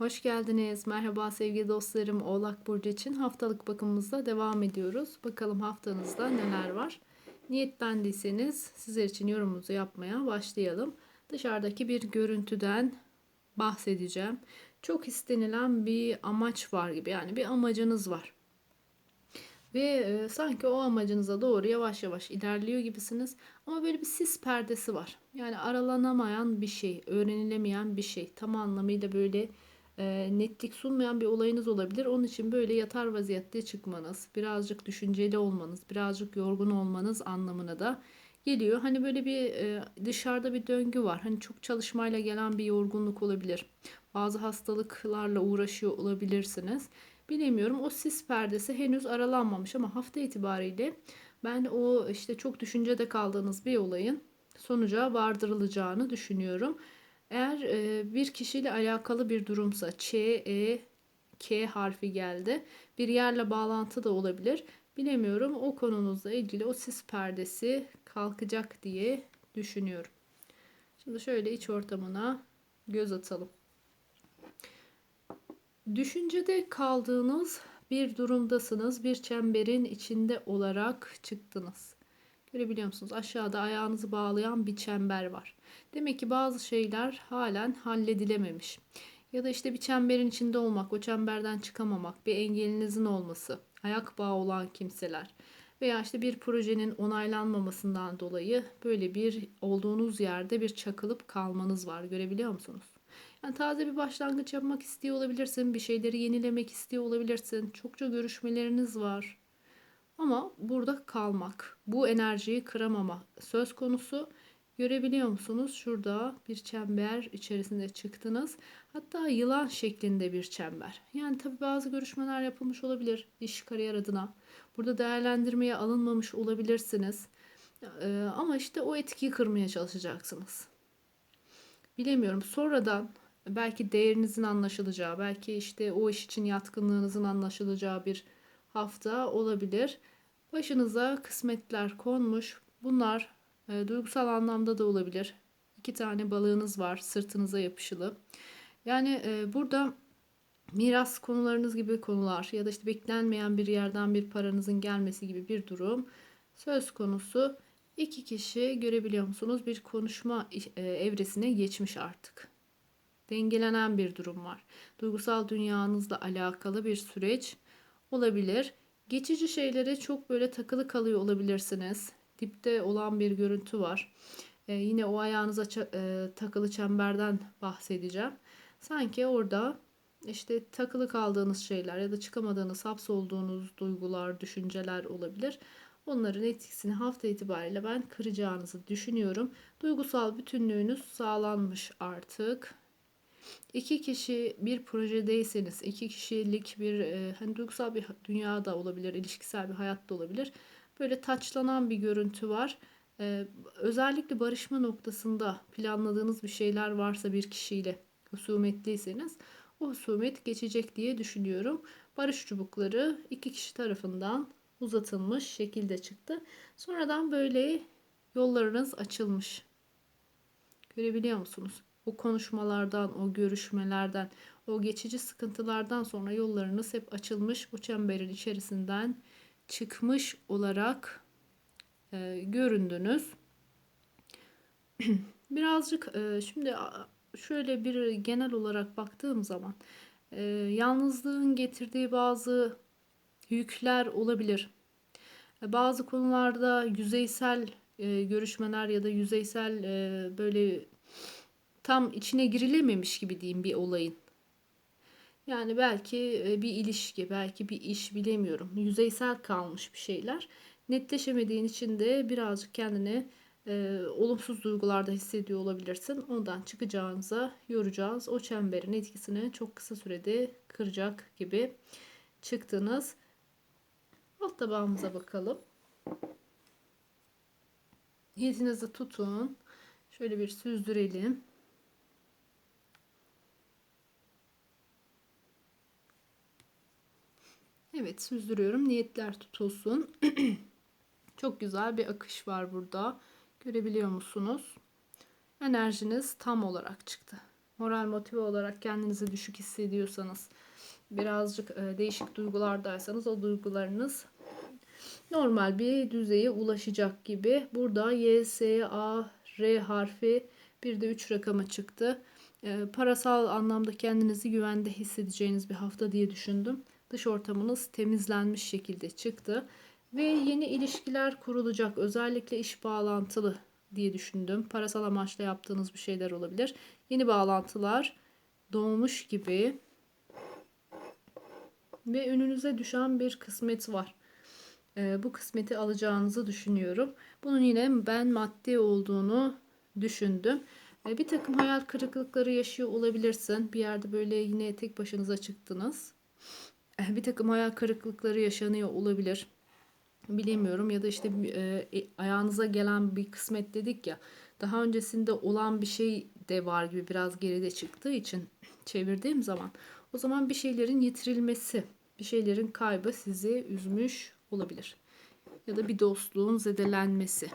Hoş geldiniz. Merhaba sevgili dostlarım. Oğlak Burcu için haftalık bakımımızda devam ediyoruz. Bakalım haftanızda neler var. Niyetlendiyseniz sizler için yorumumuzu yapmaya başlayalım. Dışarıdaki bir görüntüden bahsedeceğim. Çok istenilen bir amaç var gibi. Yani bir amacınız var. Ve e, sanki o amacınıza doğru yavaş yavaş ilerliyor gibisiniz. Ama böyle bir sis perdesi var. Yani aralanamayan bir şey, öğrenilemeyen bir şey. Tam anlamıyla böyle e, netlik sunmayan bir olayınız olabilir. Onun için böyle yatar vaziyette çıkmanız, birazcık düşünceli olmanız, birazcık yorgun olmanız anlamına da geliyor. Hani böyle bir e, dışarıda bir döngü var. Hani çok çalışmayla gelen bir yorgunluk olabilir. Bazı hastalıklarla uğraşıyor olabilirsiniz. Bilemiyorum. O sis perdesi henüz aralanmamış ama hafta itibariyle ben o işte çok düşüncede kaldığınız bir olayın sonuca vardırılacağını düşünüyorum. Eğer e, bir kişiyle alakalı bir durumsa Ç, E, K harfi geldi. Bir yerle bağlantı da olabilir. Bilemiyorum. O konunuzla ilgili o sis perdesi kalkacak diye düşünüyorum. Şimdi şöyle iç ortamına göz atalım. Düşüncede kaldığınız bir durumdasınız. Bir çemberin içinde olarak çıktınız. Görebiliyor musunuz? Aşağıda ayağınızı bağlayan bir çember var. Demek ki bazı şeyler halen halledilememiş. Ya da işte bir çemberin içinde olmak, o çemberden çıkamamak, bir engelinizin olması, ayak bağı olan kimseler veya işte bir projenin onaylanmamasından dolayı böyle bir olduğunuz yerde bir çakılıp kalmanız var. Görebiliyor musunuz? Yani taze bir başlangıç yapmak istiyor olabilirsin, bir şeyleri yenilemek istiyor olabilirsin. Çokça görüşmeleriniz var. Ama burada kalmak, bu enerjiyi kıramama söz konusu. Görebiliyor musunuz? Şurada bir çember içerisinde çıktınız. Hatta yılan şeklinde bir çember. Yani tabi bazı görüşmeler yapılmış olabilir iş kariyer adına. Burada değerlendirmeye alınmamış olabilirsiniz. Ee, ama işte o etkiyi kırmaya çalışacaksınız. Bilemiyorum. Sonradan belki değerinizin anlaşılacağı, belki işte o iş için yatkınlığınızın anlaşılacağı bir hafta olabilir. Başınıza kısmetler konmuş. Bunlar e, duygusal anlamda da olabilir. İki tane balığınız var sırtınıza yapışılı. Yani e, burada miras konularınız gibi konular ya da işte beklenmeyen bir yerden bir paranızın gelmesi gibi bir durum söz konusu. İki kişi görebiliyor musunuz? Bir konuşma e, evresine geçmiş artık. Dengelenen bir durum var. Duygusal dünyanızla alakalı bir süreç olabilir. Geçici şeylere çok böyle takılı kalıyor olabilirsiniz. Dipte olan bir görüntü var. Ee, yine o ayağınıza e, takılı çemberden bahsedeceğim. Sanki orada işte takılı kaldığınız şeyler ya da çıkamadığınız, hapsolduğunuz duygular, düşünceler olabilir. Onların etkisini hafta itibariyle ben kıracağınızı düşünüyorum. Duygusal bütünlüğünüz sağlanmış artık. İki kişi bir projedeyseniz, iki kişilik bir e, hani duygusal bir dünya da olabilir, ilişkisel bir hayat da olabilir. Böyle taçlanan bir görüntü var. E, özellikle barışma noktasında planladığınız bir şeyler varsa bir kişiyle husumetliyseniz o husumet geçecek diye düşünüyorum. Barış çubukları iki kişi tarafından uzatılmış şekilde çıktı. Sonradan böyle yollarınız açılmış. Görebiliyor musunuz? O konuşmalardan, o görüşmelerden, o geçici sıkıntılardan sonra yollarınız hep açılmış. Bu çemberin içerisinden çıkmış olarak e, göründünüz. Birazcık e, şimdi şöyle bir genel olarak baktığım zaman e, yalnızlığın getirdiği bazı yükler olabilir. E, bazı konularda yüzeysel e, görüşmeler ya da yüzeysel e, böyle tam içine girilememiş gibi diyeyim bir olayın. Yani belki e, bir ilişki, belki bir iş bilemiyorum. Yüzeysel kalmış bir şeyler. Netleşemediğin için de birazcık kendini e, olumsuz duygularda hissediyor olabilirsin. Ondan çıkacağınıza yoracağız. O çemberin etkisini çok kısa sürede kıracak gibi çıktınız. Alt tabağımıza bakalım. Niyetinizi tutun. Şöyle bir süzdürelim. Evet süzdürüyorum. Niyetler tutulsun. Çok güzel bir akış var burada. Görebiliyor musunuz? Enerjiniz tam olarak çıktı. moral motive olarak kendinizi düşük hissediyorsanız, birazcık e, değişik duygulardaysanız o duygularınız normal bir düzeye ulaşacak gibi. Burada Y, S, A, R harfi bir de 3 rakamı çıktı. E, parasal anlamda kendinizi güvende hissedeceğiniz bir hafta diye düşündüm. Dış ortamınız temizlenmiş şekilde çıktı. Ve yeni ilişkiler kurulacak. Özellikle iş bağlantılı diye düşündüm. Parasal amaçla yaptığınız bir şeyler olabilir. Yeni bağlantılar doğmuş gibi. Ve önünüze düşen bir kısmet var. Ee, bu kısmeti alacağınızı düşünüyorum. Bunun yine ben maddi olduğunu düşündüm. Ee, bir takım hayal kırıklıkları yaşıyor olabilirsin. Bir yerde böyle yine tek başınıza çıktınız. Ee, bir takım hayal kırıklıkları yaşanıyor olabilir bilemiyorum ya da işte e, e, ayağınıza gelen bir kısmet dedik ya daha öncesinde olan bir şey de var gibi biraz geride çıktığı için çevirdiğim zaman o zaman bir şeylerin yitirilmesi, bir şeylerin kaybı sizi üzmüş olabilir. Ya da bir dostluğun zedelenmesi.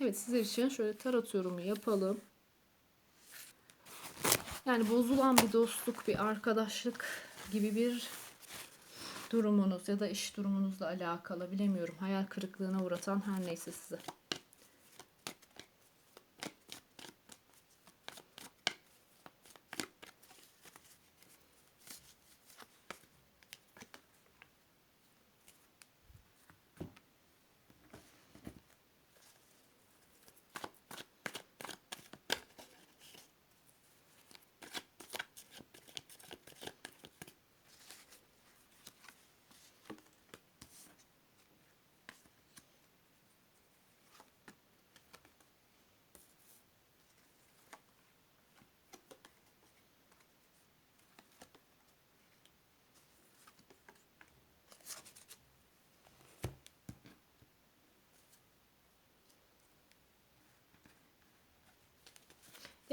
Evet sizler için şöyle tarot yorumu yapalım. Yani bozulan bir dostluk, bir arkadaşlık gibi bir durumunuz ya da iş durumunuzla alakalı bilemiyorum. Hayal kırıklığına uğratan her neyse size.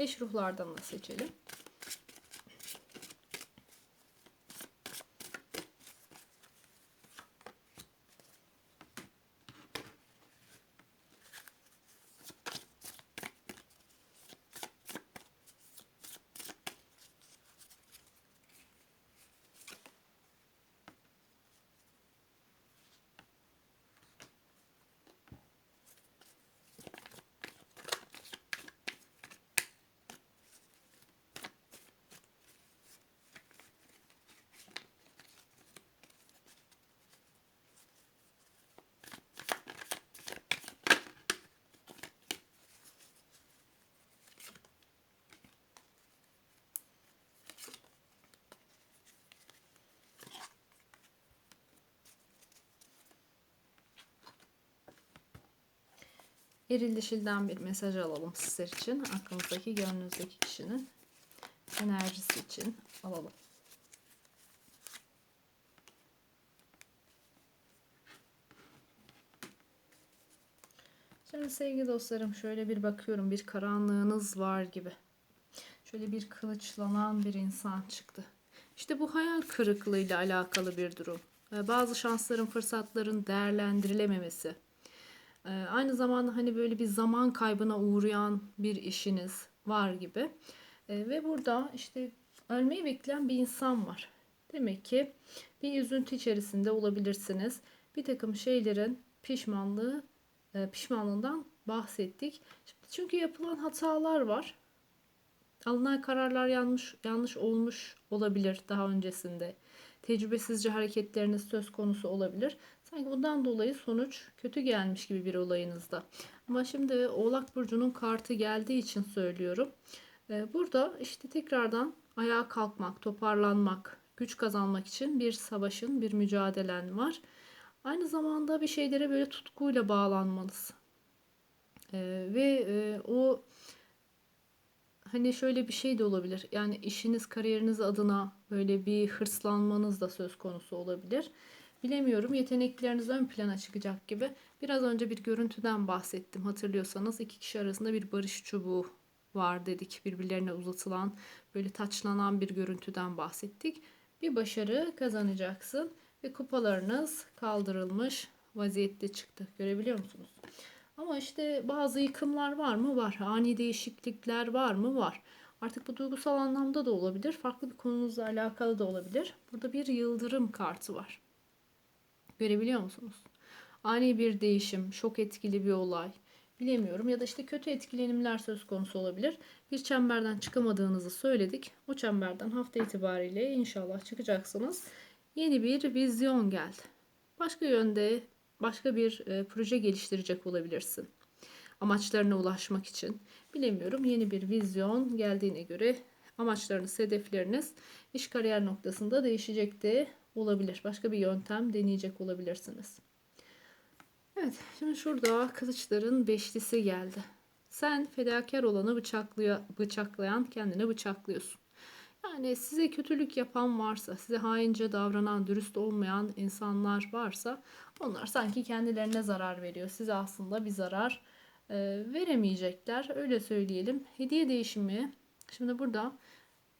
Eş ruhlardan da seçelim. Eril dişilden bir mesaj alalım sizler için. Aklınızdaki, gönlünüzdeki kişinin enerjisi için alalım. Şimdi sevgili dostlarım şöyle bir bakıyorum. Bir karanlığınız var gibi. Şöyle bir kılıçlanan bir insan çıktı. İşte bu hayal kırıklığıyla alakalı bir durum. Bazı şansların, fırsatların değerlendirilememesi ee, aynı zamanda hani böyle bir zaman kaybına uğrayan bir işiniz var gibi. Ee, ve burada işte ölmeyi bekleyen bir insan var. Demek ki bir üzüntü içerisinde olabilirsiniz. Bir takım şeylerin pişmanlığı, e, pişmanlığından bahsettik. Çünkü yapılan hatalar var. Alınan kararlar yanlış yanlış olmuş olabilir daha öncesinde. Tecrübesizce hareketleriniz söz konusu olabilir. Sanki bundan dolayı sonuç kötü gelmiş gibi bir olayınızda. Ama şimdi Oğlak Burcu'nun kartı geldiği için söylüyorum. Ee, burada işte tekrardan ayağa kalkmak, toparlanmak, güç kazanmak için bir savaşın, bir mücadelen var. Aynı zamanda bir şeylere böyle tutkuyla bağlanmalısın. Ee, ve e, o hani şöyle bir şey de olabilir. Yani işiniz, kariyeriniz adına böyle bir hırslanmanız da söz konusu olabilir. Bilemiyorum yetenekleriniz ön plana çıkacak gibi. Biraz önce bir görüntüden bahsettim hatırlıyorsanız. iki kişi arasında bir barış çubuğu var dedik. Birbirlerine uzatılan böyle taçlanan bir görüntüden bahsettik. Bir başarı kazanacaksın ve kupalarınız kaldırılmış vaziyette çıktı. Görebiliyor musunuz? Ama işte bazı yıkımlar var mı? Var. Ani değişiklikler var mı? Var. Artık bu duygusal anlamda da olabilir. Farklı bir konunuzla alakalı da olabilir. Burada bir yıldırım kartı var. Görebiliyor musunuz? Ani bir değişim, şok etkili bir olay. Bilemiyorum ya da işte kötü etkilenimler söz konusu olabilir. Bir çemberden çıkamadığınızı söyledik. O çemberden hafta itibariyle inşallah çıkacaksınız. Yeni bir vizyon geldi. Başka yönde başka bir e, proje geliştirecek olabilirsin. Amaçlarına ulaşmak için. Bilemiyorum yeni bir vizyon geldiğine göre amaçlarınız, hedefleriniz iş kariyer noktasında değişecek de olabilir. Başka bir yöntem deneyecek olabilirsiniz. Evet, şimdi şurada kılıçların beşlisi geldi. Sen fedakar olanı bıçaklıyor, bıçaklayan kendini bıçaklıyorsun. Yani size kötülük yapan varsa, size haince davranan, dürüst olmayan insanlar varsa onlar sanki kendilerine zarar veriyor. Size aslında bir zarar e, veremeyecekler. Öyle söyleyelim. Hediye değişimi. Şimdi burada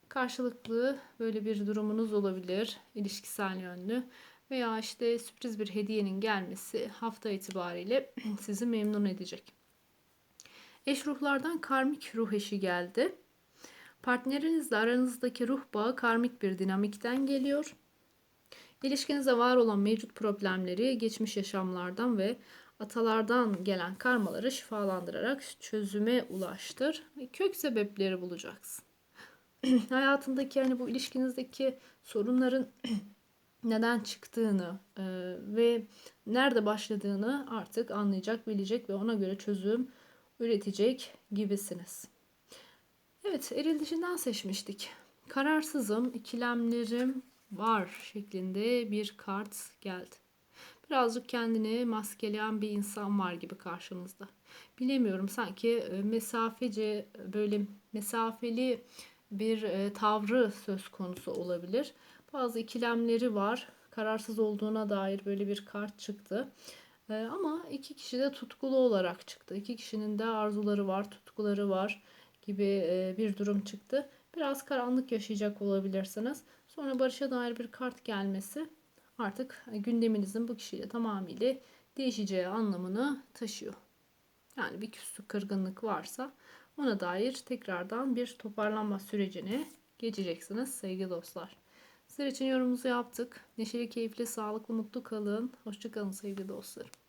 karşılıklı böyle bir durumunuz olabilir. ilişkisel yönlü. Veya işte sürpriz bir hediyenin gelmesi hafta itibariyle sizi memnun edecek. Eş ruhlardan karmik ruh eşi geldi. Partnerinizle aranızdaki ruh bağı karmik bir dinamikten geliyor. İlişkinizde var olan mevcut problemleri geçmiş yaşamlardan ve atalardan gelen karmaları şifalandırarak çözüme ulaştır. Kök sebepleri bulacaksın. Hayatındaki hani bu ilişkinizdeki sorunların neden çıktığını e, ve nerede başladığını artık anlayacak, bilecek ve ona göre çözüm üretecek gibisiniz. Evet, eril dişinden seçmiştik. Kararsızım, ikilemlerim var şeklinde bir kart geldi. Birazcık kendini maskeleyen bir insan var gibi karşınızda. Bilemiyorum sanki e, mesafece böyle mesafeli bir e, tavrı söz konusu olabilir. Bazı ikilemleri var. Kararsız olduğuna dair böyle bir kart çıktı. E, ama iki kişi de tutkulu olarak çıktı. İki kişinin de arzuları var, tutkuları var gibi bir durum çıktı. Biraz karanlık yaşayacak olabilirsiniz. Sonra barışa dair bir kart gelmesi artık gündeminizin bu kişiyle tamamıyla değişeceği anlamını taşıyor. Yani bir küslük kırgınlık varsa ona dair tekrardan bir toparlanma sürecini geçeceksiniz sevgili dostlar. Sizler için yorumumuzu yaptık. Neşeli, keyifli, sağlıklı, mutlu kalın. Hoşçakalın sevgili dostlarım.